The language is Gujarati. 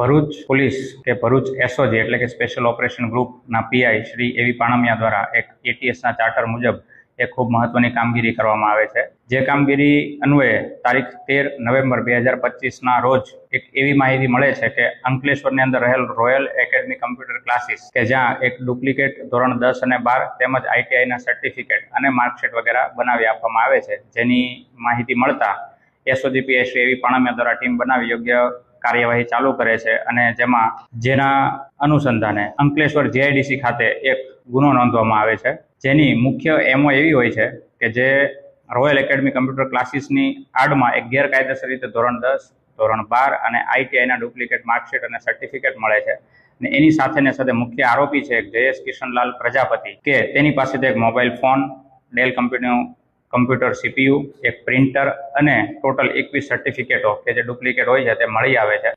ભરૂચ પોલીસ કે ભરૂચ એસઓજી એટલે કે સ્પેશિયલ ઓપરેશન ગ્રુપના PI Shri A V Panmiya દ્વારા એક એટીએસના ચાર્ટર મુજબ એ ખૂબ મહત્વની કામગીરી કરવામાં આવે છે. જે કામગીરી અન્વયે તારીખ તેર નવેમ્બર બે હજાર પચીસના રોજ એક એવી માહિતી મળે છે કે અંકલેશ્વરની અંદર રહેલ રોયલ એકેડમી કમ્પ્યુટર ક્લાસીસ કે જ્યાં એક ડુપ્લિકેટ ધોરણ દસ અને બાર તેમજ આઈટીઆઈના સર્ટિફિકેટ અને માર્કશીટ વગેરે બનાવી આપવામાં આવે છે. જેની માહિતી મળતા SOG PI Shri A V Panmiya દ્વારા ટીમ બનાવી યોગ્ય કાર્યવાહી ચાલુ કરે છે અને જેમાં જેના અનુસંધાને અંકલેશ્વર જીઆઈડીસી ખાતે એક ગુનો નોંધવામાં આવે છે. જેની મુખ્ય એમો એવી હોય છે કે જે રોયલ એકેડમી કમ્પ્યુટર ક્લાસીસની આડમાં એક ગેરકાયદેસર રીતે ધોરણ દસ, ધોરણ બાર અને આઈટીઆઈના ડુપ્લિકેટ માર્કશીટ અને સર્ટિફિકેટ મળે છે. અને એની સાથે ને સાથે મુખ્ય આરોપી છે જયેશ કિશનલાલ પ્રજાપતિ કે તેની પાસેથી એક મોબાઈલ ફોન, ડેલ કંપનીનું કમ્પ્યુટર સીપીયુ, એક પ્રિન્ટર અને ટોટલ એકવીસ સર્ટિફિકેટો કે જે ડુપ્લિકેટ હોય છે તે મળી આવે છે.